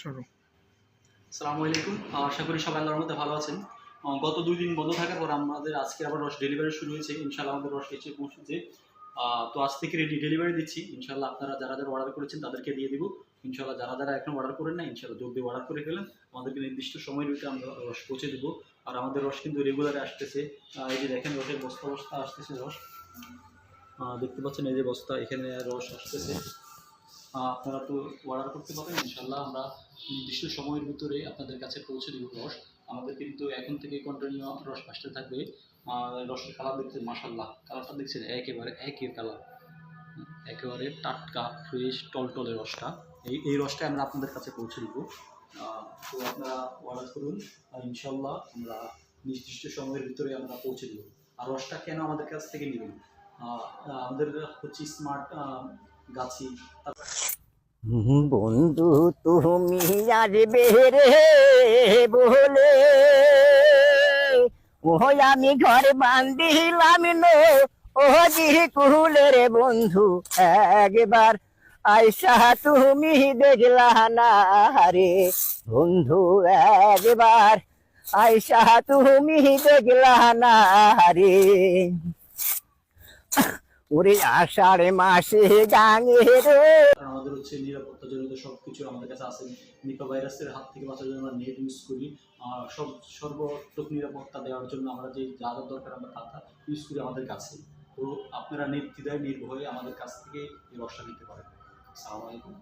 শুরু। সালামু আলাইকুম আশা করি সবাই আল্লাহর মধ্যে ভালো আছেন। গত দুই দিন বন্ধ থাকার পর আমাদের আজকে আবার রস ডেলিভারি শুরু হয়েছে। ইনশাল্লাহ আমাদের রস এসে পৌঁছেছে তো আজ থেকে রেডি ডেলিভারি দিচ্ছি। ইনশাল্লাহ আপনারা যারা যারা অর্ডার করেছেন তাদেরকে দিয়ে দিব। ইনশাল্লাহ যারা যারা এখন অর্ডার করেন না ইনশাল্লাহ জলদি অর্ডার করে ফেলেন। আমাদেরকে নির্দিষ্ট সময়ের ভিতরে আমরা রস পৌঁছে দেবো। আর আমাদের রস কিন্তু রেগুলারে আসতেছে। এই যে দেখেন রসের বস্তা বস্তা আসতেছে রস। দেখতে পাচ্ছেন এই যে বস্তা, এখানে রস আসতেছে। আপনারা তো অর্ডার করতে পারেন ইনশাল্লাহ আমরা নির্দিষ্ট সময়ের ভিতরে আপনাদের কাছে পৌঁছে দেবো রস। আমাদের কিন্তু এখন থেকে কন্টিনিউ রস আসতে থাকবে। রসের কালার দেখতে মাসাল্লাহ কালারটা দেখছেন? একেবারে, একের কালার একেবারে টাটকা ফ্রেশ টলটলে রসটা। এই এই রসটা আমরা আপনাদের কাছে পৌঁছে দেবো। তো আপনারা অর্ডার করুন, আর ইনশাল্লাহ আমরা নির্দিষ্ট সময়ের ভিতরে আমরা পৌঁছে দেবো। আর রসটা কেন আমাদের কাছ থেকে নেবেন? আমাদের হচ্ছে স্মার্ট গাছি বন্ধু, তুমি আসবে রে বলে ও আমি ঘর বান্ধিলাম নো জি কুলের বন্ধু, একবার আইসা তুমি দেখলা না রে বন্ধু, একবার আইসা তুমি দেখলা না রে। ওরে আষাঢ় মাসে গাঙে রে আমাদের হচ্ছে নিরাপত্তা জনিত সব কিছু আমাদের কাছে আছে। নিপা ভাইরাসের হাত থেকে বাঁচার জন্য আমরা নেট ইউজ করি। সব সর্বটুক নিরাপত্তা দেওয়ার জন্য আমরা যে যা যা দরকার আমরা তা ইউজ করি আমাদের কাছে। তো আপনারা নির্দ্বিধায়, নির্ভয়ে আমাদের কাছ থেকে এই রসটা নিতে পারেন। আসসালামু আলাইকুম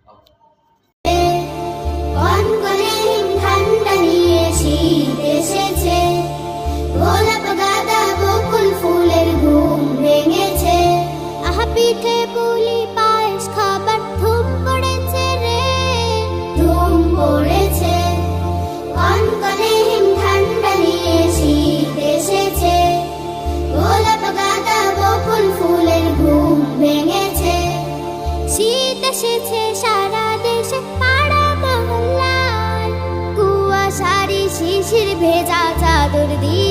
ফুলের ঘুম ভেঙেছে। আহা পিঠে শিশির ভেজা চাদর দিয়ে